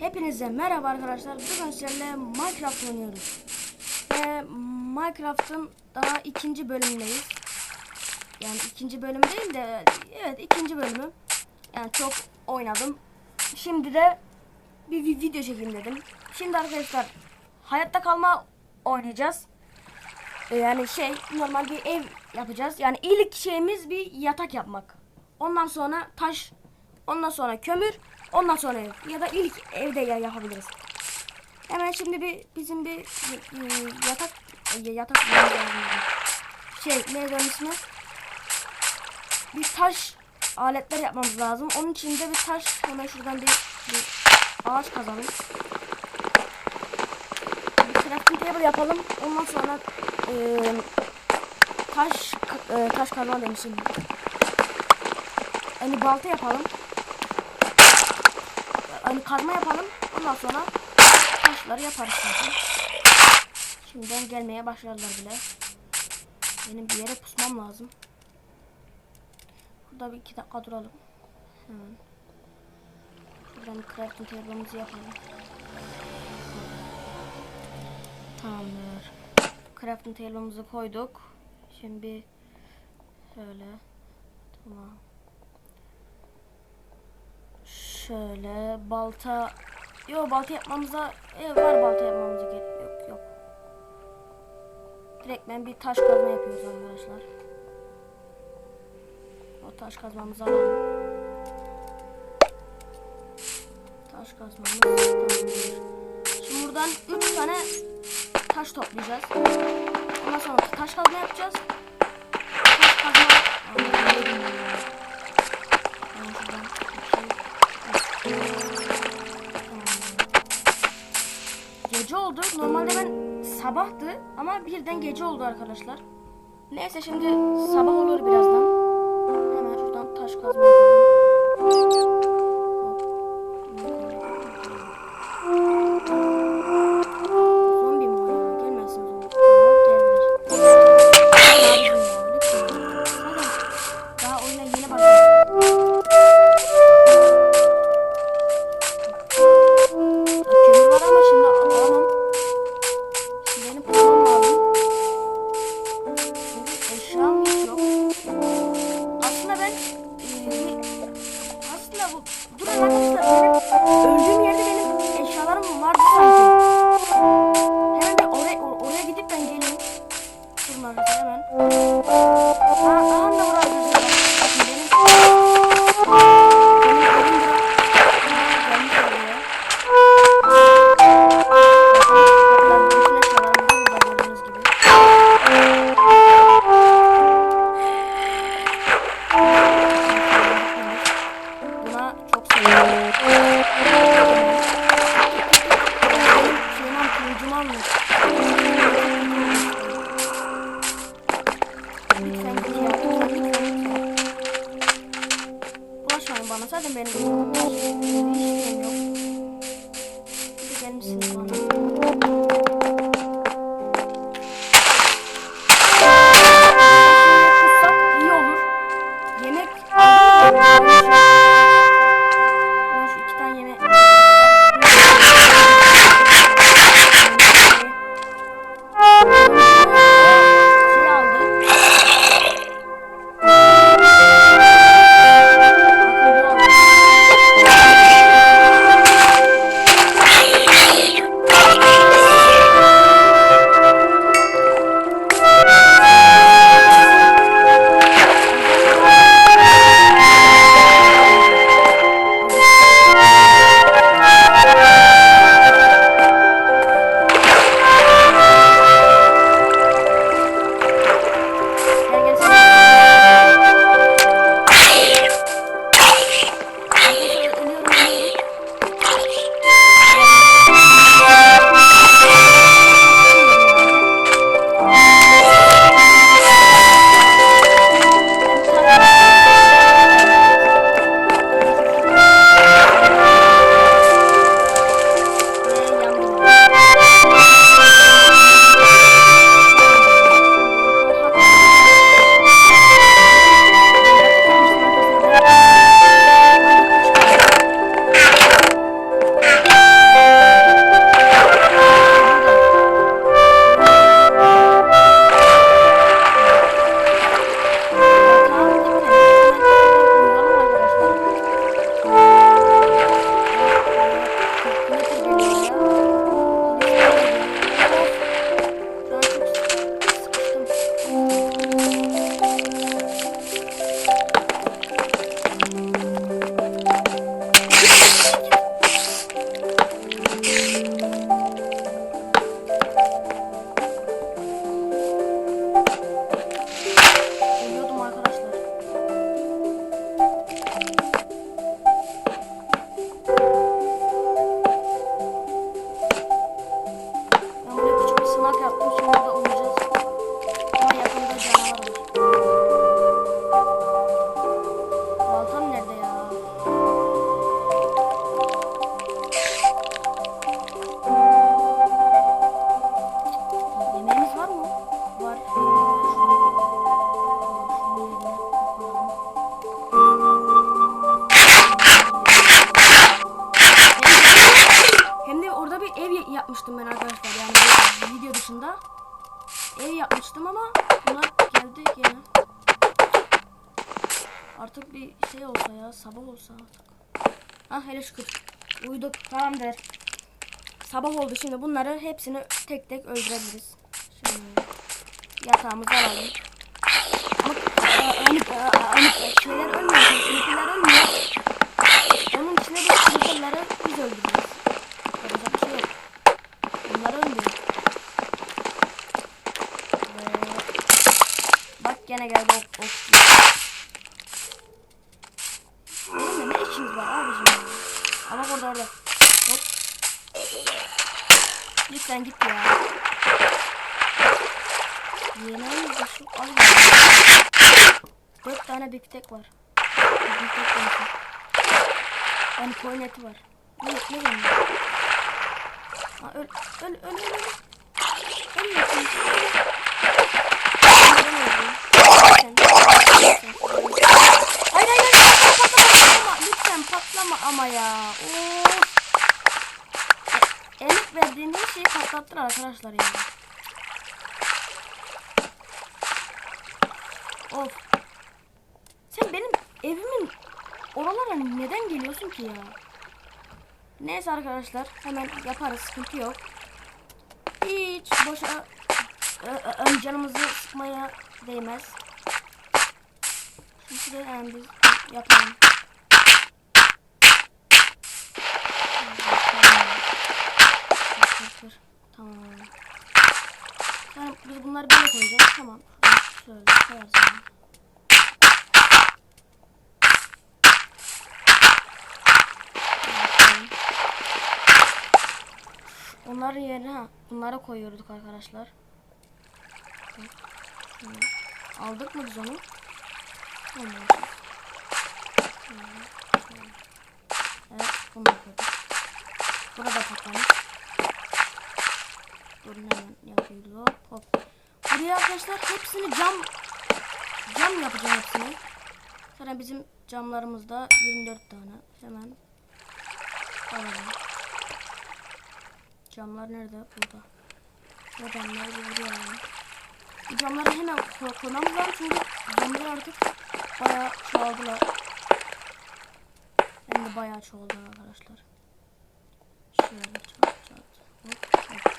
Hepinize merhaba arkadaşlar. Bugün sizlerle Minecraft oynuyoruz. Ve Minecraft'ın daha ikinci bölümündeyiz. Yani ikinci bölüm değil de evet ikinci bölümü. Yani çok oynadım. Şimdi de bir vi- video çekeyim dedim. Şimdi arkadaşlar hayatta kalma oynayacağız. Ee, Yani şey normal bir ev yapacağız. Yani ilk şeyimiz bir yatak yapmak. Ondan sonra taş, ondan sonra kömür, ondan sonra ev. Ya da ilk evde ya yapabiliriz. Hemen şimdi bir bizim bir, yatak e, yatak şey ne onun ismi? Bir taş aletler yapmamız lazım. Onun için de bir taş hemen şuradan bir, bir ağaç kazalım. Bir crafting table yapalım. Ondan sonra eee taş eee, taş kazma demişim. Yani balta yapalım. Hani kazma yapalım. Ondan sonra taşları yaparız zaten. Şimdiden gelmeye başladılar bile. Benim bir yere pusmam lazım. Burada bir iki dakika duralım. Hemen. Şuradan crafting table'ımızı yapalım. Tamamdır. Crafting table'ımızı koyduk. Şimdi şöyle. Tamam. Şöyle balta Yok balta yapmamıza e, var balta yapmamıza gerek yok yok. Direkt ben bir taş kazma yapıyoruz arkadaşlar. O taş kazmamızı alalım. Taş kazmamız tamamdır. Şimdi buradan 3 tane taş toplayacağız. Ondan sonra taş kazma yapacağız. Taş kazma... Aa, Gece oldu. Normalde ben sabahtı ama birden gece oldu arkadaşlar. Neyse şimdi sabah olur birazdan. Hemen şuradan taş kazma şey olsa ya sabah olsa artık. Ah hele şükür. Uyuduk tamamdır. Sabah oldu şimdi bunları hepsini tek tek öldürebiliriz. Şimdi yatağımızı alalım. Ama. Sınıflar ölmüyor. Onun içine de sınıfları biz öldürürüz. Yapacak bir şey yok. Bunlar ölmüyor. Ve bak gene geldi ok okçu. Oğlum ne işimiz var abicim ya? Ama orada orada. Hop. Lütfen git ya. De şu az var. Dört tane big tek var. Big tek konusu. Yani koyun eti var. Ne, ne benim? Ha, öl, öl, öl, öl, öl. Ölmüyorsun. Ben patlattılar arkadaşlar ya. Of. Sen benim evimin oralara neden geliyorsun ki ya? Neyse arkadaşlar hemen yaparız sıkıntı yok. Hiç boşa ö, ö, ö, canımızı sıkmaya değmez. Şimdi şuraya hemen biz yapalım. Kır, kır, kır. Tamam. Tamam biz bunları böyle koyacağız. Tamam. Şöyle koyarız. yani. Bakalım. Onların yerine ha, bunlara koyuyorduk arkadaşlar. Aldık mı biz onu? Evet, bunu koyduk. Burada patlamış. Durun hemen yapıyoruz. Hop. Buraya arkadaşlar hepsini cam cam yapacağım hepsini. Sonra bizim camlarımızda 24 tane. Hemen alalım. Camlar nerede? Burada. Bu camları bir buraya alalım. Bu camları hemen lazım çünkü camlar artık bayağı çoğaldılar. Hem de bayağı çoğaldı arkadaşlar. Şöyle çat çat. Hop hop.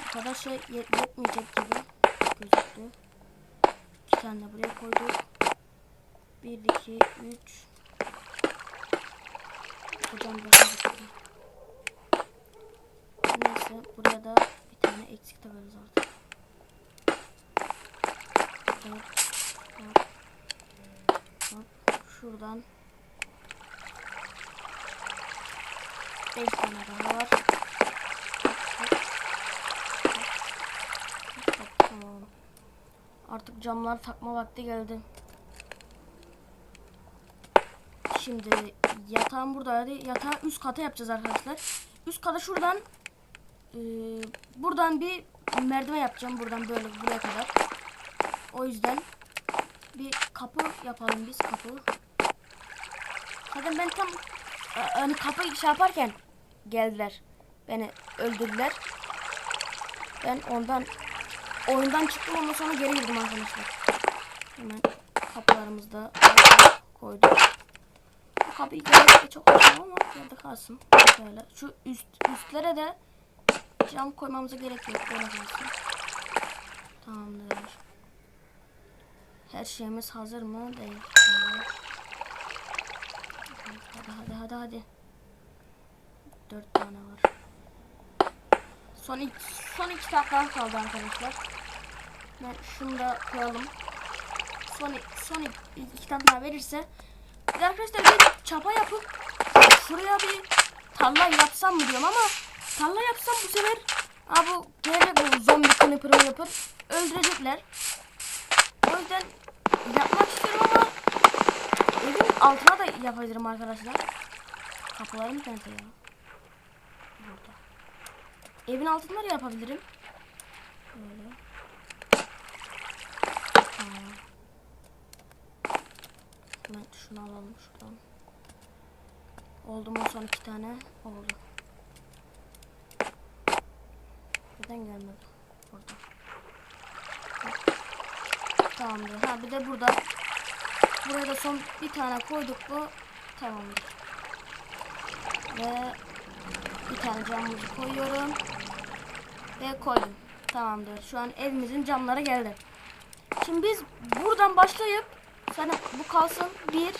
Bu kadar şey yet- yetmeyecek gibi gözüktü. İki tane de buraya koyduk. Bir, iki, üç. Hocam bakalım. Neyse buraya da bir tane eksik takarız artık. Hop, hop, hop. Şuradan 5 tane daha var. Artık camlar takma vakti geldi. Şimdi yatağım buradaydı. Yatağı üst kata yapacağız arkadaşlar. Üst kata şuradan e, buradan bir merdiven yapacağım. Buradan böyle buraya kadar. O yüzden bir kapı yapalım biz kapı. Zaten ben tam e, hani kapı şey yaparken geldiler. Beni öldürdüler. Ben ondan oyundan çıktım ondan sonra geri girdim arkadaşlar. Hemen kapılarımızı da koyduk. Bu kapıyı görmek çok hoşum ama yerde kalsın. Şöyle. Şu üst üstlere de cam koymamıza gerek yok. Böyle kalsın. Tamamdır. Her şeyimiz hazır mı? Değil. Hadi hadi hadi hadi. Dört tane var. Son iki, son iki dakika kaldı arkadaşlar. Ben şunu da koyalım. Son, son iki, iki tane daha verirse. Bir arkadaşlar bir çapa yapıp şuraya bir tarla yapsam mı diyorum ama tarla yapsam bu sefer Aa bu gelecek bu zombi kınıpırımı yapıp öldürecekler. O yüzden yapmak istiyorum ama evin altına da yapabilirim arkadaşlar. Kapılarım nerede ya? Burada. Evin altında da yapabilirim. Böyle. Hemen şunu alalım şuradan. Oldu mu son iki tane? Oldu. Neden gelmedi? Burada. Tamamdır. Ha bir de burada. Buraya da son bir tane koyduk mu tamamdır. Ve bir tane camımızı koyuyorum. Ve koydum. Tamamdır. Şu an evimizin camları geldi. Şimdi biz buradan başlayıp sana bu kalsın. Bir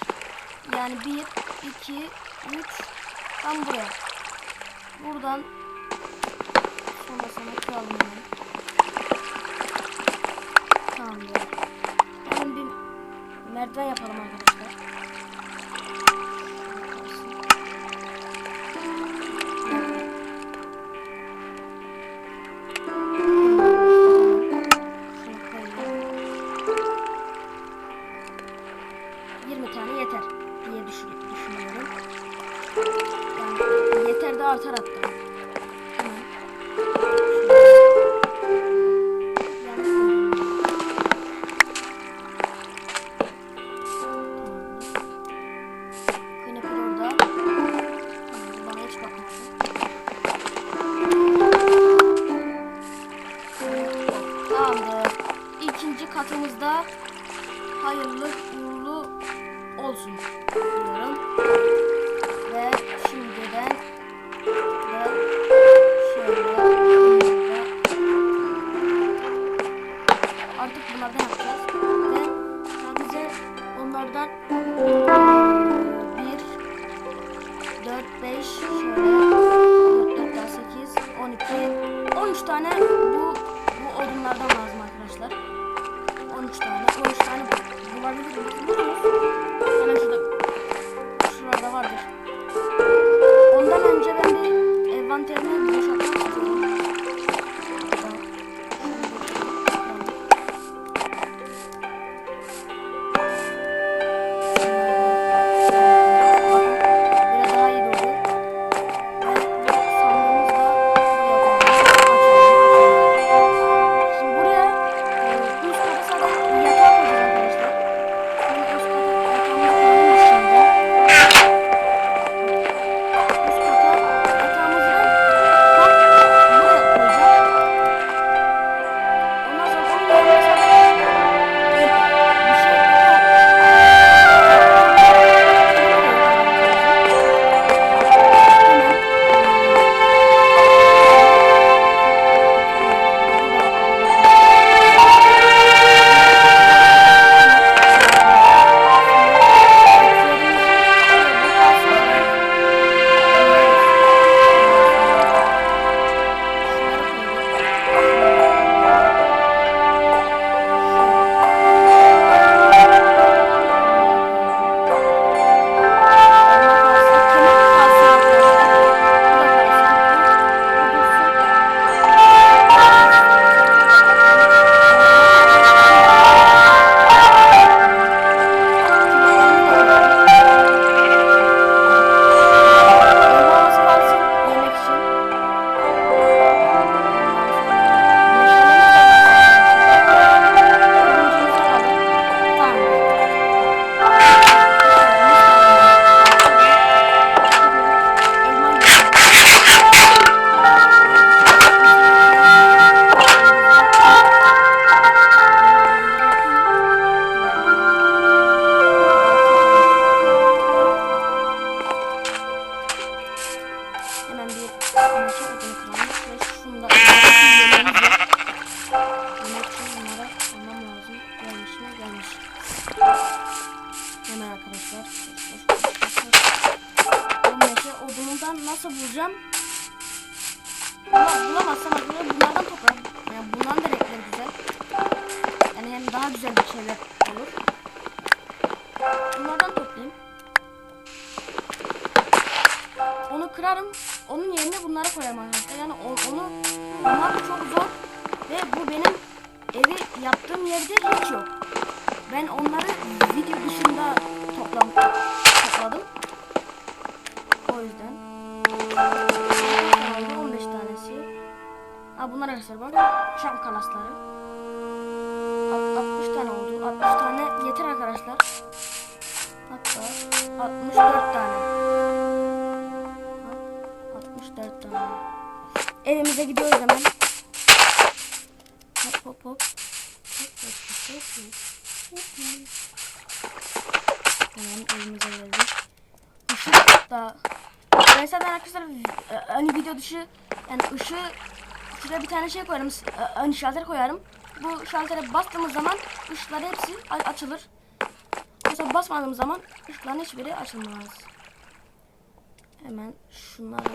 yani bir, iki, üç tam buraya. Buradan sonra sana kuralım hemen. Tamamdır. Hemen merdiven yapalım arkadaşlar. that Bunlardan toplayayım. Onu kırarım. Onun yerine bunları koyarım arkadaşlar. Yani onu bulmak çok zor. Ve bu benim evi yaptığım yerde hiç yok. Ben onları video dışında toplam topladım. O yüzden. Herhalde 15 tanesi. Ha bunlar arkadaşlar bak. Şam kalasları. Alt- 60 tane oldu. 60 tane yeter arkadaşlar. Hatta 64 tane. Bak, 64 tane. Evimize gidiyoruz hemen. hop. Hop hop. Hemen evimize geldik. Işık da Mesela ben arkadaşlar e, hani video dışı yani ışığı şuraya bir tane şey koyarım hani şalter koyarım. Bu şaltere bastığımız zaman ışıklar hepsi açılır. Mesela basmadığım zaman ışıkların hiçbiri açılmaz. Hemen şunları.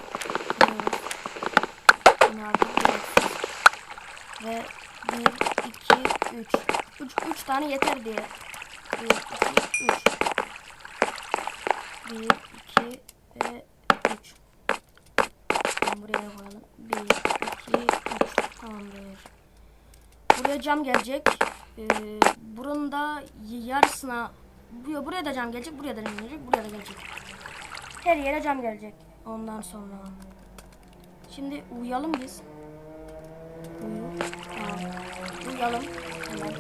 Ve 1, 2, 3. 3, 3 tane yeter diye. 1, 2, 3. 1, 2 ve 3. Tamam, buraya da koyalım. 1, 2, 3. Tamamdır. Buraya cam gelecek. Ee, buranın da yarısına buraya, buraya da cam gelecek. Buraya da cam gelecek. Buraya da gelecek. Her yere cam gelecek. Ondan sonra. Şimdi uyuyalım biz. Uyu. Uyuyalım. Hemen.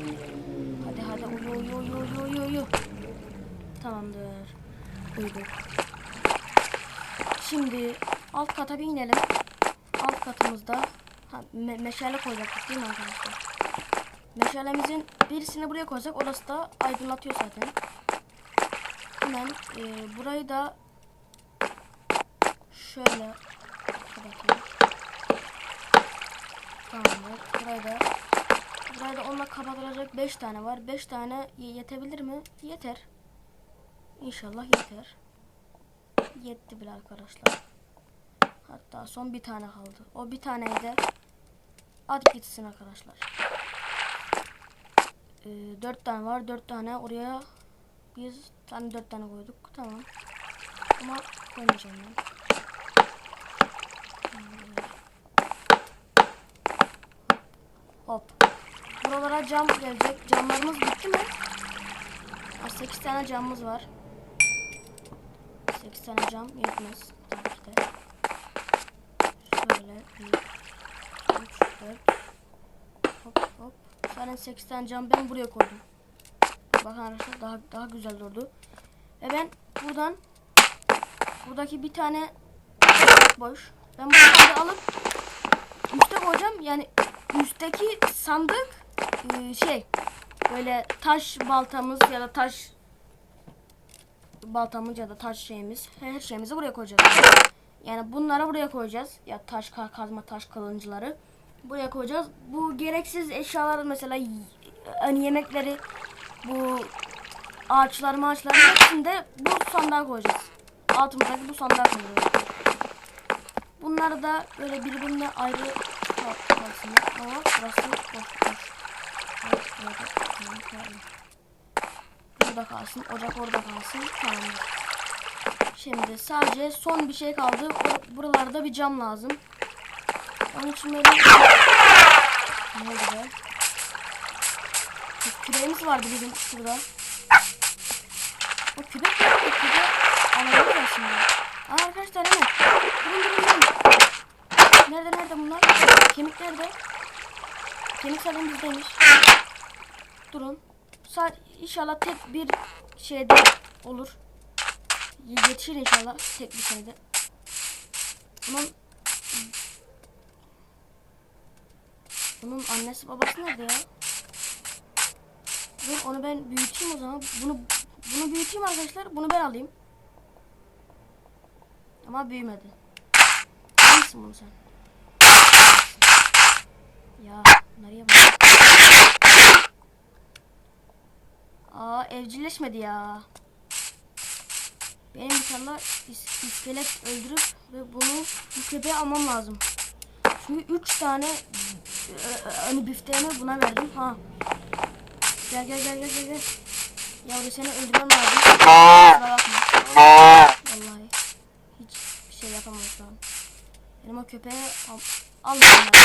Hadi hadi uyu uyu uyu uyu uyu. Tamamdır. Uyuduk. Şimdi alt kata bir inelim. Alt katımızda ha, me- meşale koyacaktık değil mi arkadaşlar? Meşalemizin birisini buraya koyacak. Orası da aydınlatıyor zaten. Hemen e, burayı da şöyle. Tamamdır. Burayı da burayı da onunla kapatılacak 5 tane var. 5 tane yetebilir mi? Yeter. İnşallah yeter. Yetti bile arkadaşlar. Hatta son bir tane kaldı. O bir taneyi de at gitsin arkadaşlar. Ee, tane var. Dört tane oraya biz tane dört tane koyduk. Tamam. Ama koymayacağım ben. Hop. Buralara cam gelecek. Camlarımız bitti mi? 8 tane camımız var. 8 tane cam yetmez. Tabii ki de. Şöyle 1, 3, 4. Hop hop. Zaten 8 tane cam ben buraya koydum. Bakın arkadaşlar daha, daha güzel durdu. Ve ben buradan buradaki bir tane boş. Ben bunu alıp üste koyacağım. Yani üstteki sandık e, şey böyle taş baltamız ya da taş baltamız ya da taş şeyimiz her şeyimizi buraya koyacağız. Yani bunlara buraya koyacağız. Ya taş ka- kazma taş kılıncıları buraya koyacağız. Bu gereksiz eşyalar mesela hani yemekleri bu ağaçlar maaçlar hepsini de bu sandığa koyacağız. Altımızdaki bu sandığa koyacağız. Bunları da böyle birbirine ayrı kalsınlar. Ama burası boş boş. Burada, kalsın. Ocak orada kalsın. Tamamdır. Şimdi sadece son bir şey kaldı. Buralarda bir cam lazım. Onun için böyle... Ne oldu be? Küreğimiz vardı bizim şurada. O kürek yok. O küre alalım ya şimdi. Aa, arkadaşlar hemen. Durun durun durun. Nerede nerede bunlar? Kemik nerede? Kemik zaten bizdeymiş. Durun. Sa inşallah tek bir şeyde olur. Yetişir inşallah tek bir şeyde. Bunun bunun annesi babası nerede ya? Dur onu ben büyüteyim o zaman. Bunu bunu büyüteyim arkadaşlar. Bunu ben alayım. Ama büyümedi. Almışsın bunu sen. Ya nereye bak. Aa evcilleşmedi ya. Benim tane is- iskelet öldürüp ve bunu bu köpeğe almam lazım. Çünkü 3 tane e, e, hani bifteğimi buna verdim. Ha. Gel gel gel gel gel. Yavru seni öldürmem lazım. Kusura bakma. Vallahi. Hiç bir şey yapamam şu an. Benim o köpeğe al ben.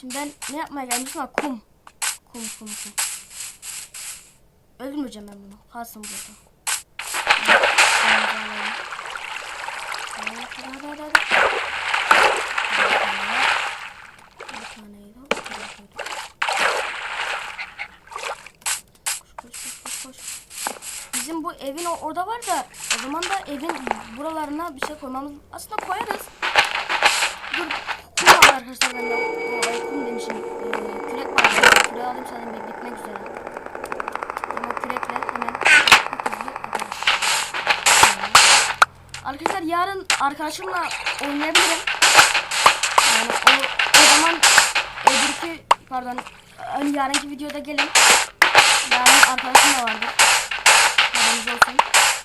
Şimdi ben ne yapmaya gelmişim ha kum. Kum kum kum. Öldürmeyeceğim ben bunu. Kalsın burada. Bir taneydi o. Bir tane koydum. Koş koş koş koş koş. Bizim bu evin orada var da o zaman da evin buralarına bir şey koymamız aslında koyarız. Dur kum var arkadaşlar bende. O, ay, kum demişim. Ee, kürek var. Küreği alayım zaten bir bitmek üzere. Ama kürekle hemen. Arkadaşlar yarın arkadaşımla oynayabilirim. Yani o, o zaman öbürkü pardon yarınki videoda gelin. Yarın arkadaşım da vardır. Haberiniz olsun.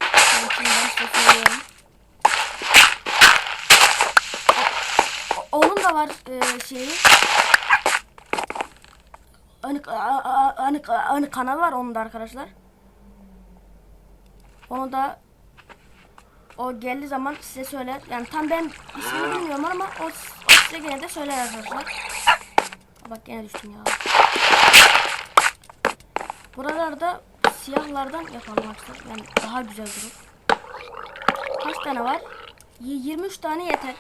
Ben şimdiden size söylüyorum. Onun da var e, şeyi. Hani, hani, hani kanal var onun da arkadaşlar. Onu da o geldiği zaman size söyler. Yani tam ben ismini bilmiyorum ama o, o size gene de söyler arkadaşlar. Bak gene düştüm ya. Buralarda siyahlardan yapalım. Yani daha güzel durur. Kaç tane var? Y- 23 tane yeter.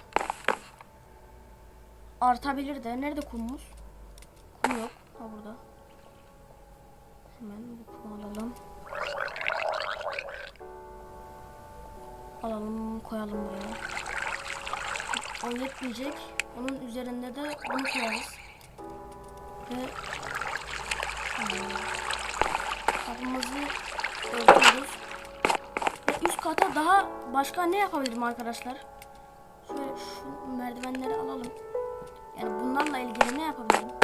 Artabilir de. Nerede kumumuz? Kum yok. Ha burada. Hemen bu kumu alalım. Alalım koyalım buraya. O yetmeyecek. Onun üzerinde de bunu koyarız. Ve hmm, kapımızı örtüyoruz. Ve üst kata daha başka ne yapabilirim arkadaşlar? Şöyle şu merdivenleri alalım. Yani bunlarla ilgili ne yapabilirim?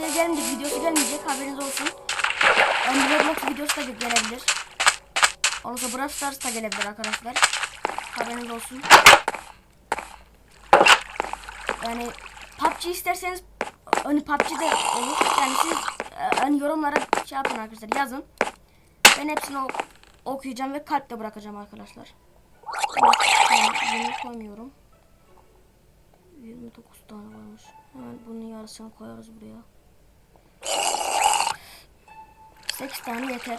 Şeye gelmeyecek, videosu gelmeyecek haberiniz olsun. Yani Roblox videosu da gelebilir. Sonra Brawl Stars da gelebilir arkadaşlar. Haberiniz olsun. Yani PUBG isterseniz hani PUBG de olur. Yani siz hani yorumlara şey yapın arkadaşlar yazın. Ben hepsini ok- okuyacağım ve kalp de bırakacağım arkadaşlar. Yeni koymuyorum. 29 tane varmış. Hemen bunun yarısını koyarız buraya. 8 tane yeter.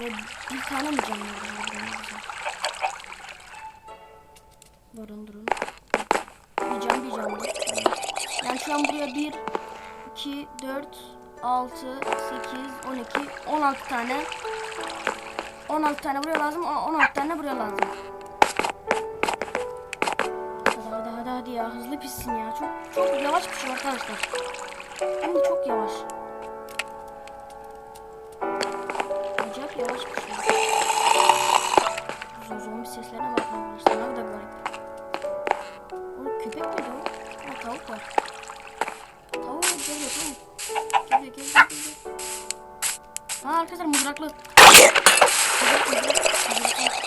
Ve bir tane mi canlı durun. Bir can bir can. Yani şu an buraya 1, 2, 4, 6, 8, 12, 16 tane 16 tane buraya lazım, o- 16 tane buraya lazım. Hadi hadi hadi hadi ya hızlı pişsin ya. Çok çok yavaş pişiyor arkadaşlar. Hem çok yavaş. Yavaş pişiyor. Zor zombi seslerine bakın arkadaşlar. Ne kadar garip. O köpek miydi o? Ha tavuk var. Tavuk geliyor tavuk. Geliyor geliyor geliyor. Ha arkadaşlar mızraklı. Mızrak mızrak. Mızraklı.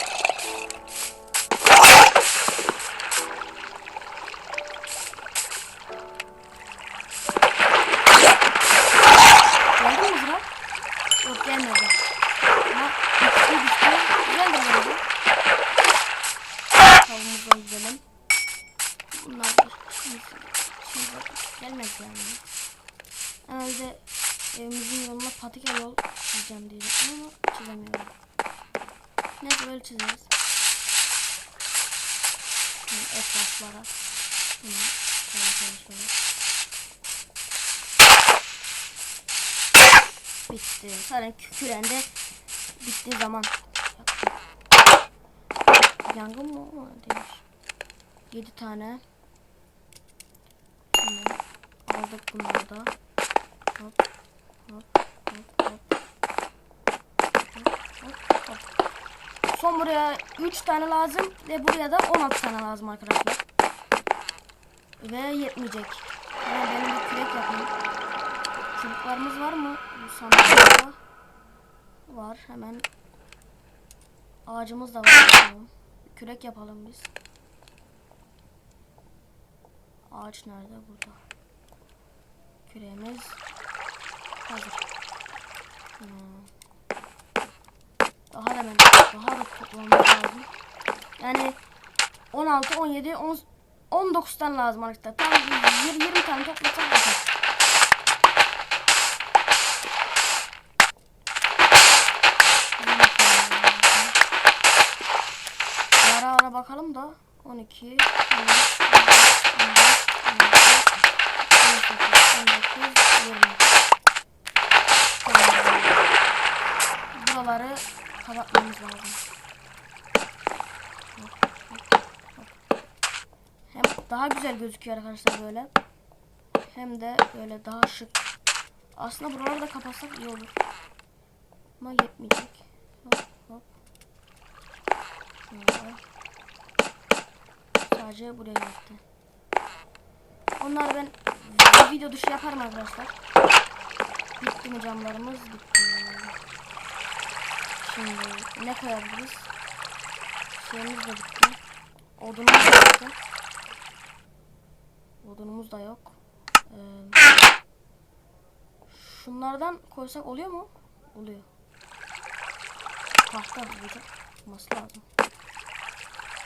Tavuğumuzdan gidelim. Bunlar da şimdi, şimdi gelmez yani. Herhalde evimizin yoluna patika yol çizeceğim diye ama çizemiyorum. Neyse böyle çizeriz. Yani etraflara. Bunu şöyle şöyle. Bitti. Zaten kü- küren de bittiği zaman. Yangın mı? O Değil. 7 tane. Hemen aldık bunları da. Hop hop hop hop. Son buraya 3 tane lazım ve buraya da 16 tane lazım arkadaşlar. Ve yetmeyecek. Hemen benim bir kürek yapayım. Çubuklarımız var mı? Bu var. Hemen ağacımız da var. Kürek yapalım biz. Ağaç nerede? Burada. Küreğimiz hazır. Hmm. Daha da ben daha da toplamamız lazım. Yani 16, 17, 10, 19 tane lazım arkadaşlar. Tam 20, 20 tane toplasak yeter. 12, 13, 14, 15, 16, 17, 18, 20. Buraları kapatmamız lazım. Hem daha güzel gözüküyor arkadaşlar böyle. Hem de böyle daha şık. Aslında buraları da kapatsak iyi olur. Ama yetmeyecek. Hop hop. Şöyle. Sadece buraya yetti. Onları ben video dışı yaparım arkadaşlar. Bitti mi camlarımız? Bitti. Şimdi ne koyabiliriz? Şeyimiz de bitti. Odunumuz da bitti. Odunumuz da yok. Ee, şunlardan koysak oluyor mu? Oluyor. Tahta olacak. Olması lazım.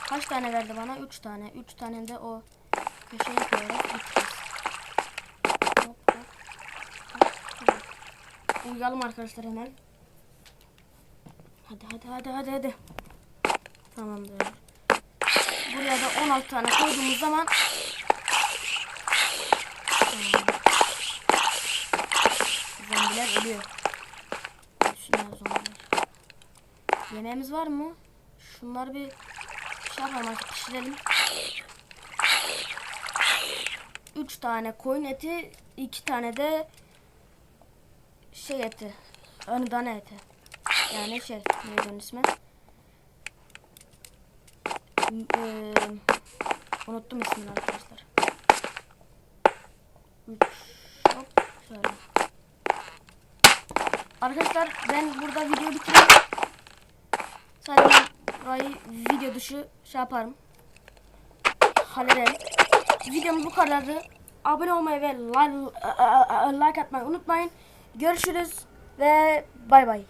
Kaç tane verdi bana? 3 tane. 3 tane de o köşeye koyarak hop. Uyuyalım arkadaşlar hemen. Hadi hadi hadi hadi hadi. Tamamdır. Buraya da 16 tane koyduğumuz zaman. Zombiler ölüyor. Ölsünler zombiler. Yemeğimiz var mı? Şunları bir şey yapalım artık pişirelim. 3 tane koyun eti, 2 tane de şey eti. Ön dana eti. Yani şey, neydi onun ismi? Eee, unuttum ismini arkadaşlar. Üç, hop, şöyle. Arkadaşlar ben burada video bitireyim. Sadece burayı video dışı şey yaparım. Hallederim. Videomuz bu kadardı. Abone olmayı ve like, like atmayı unutmayın. Görüşürüz ve bay bay.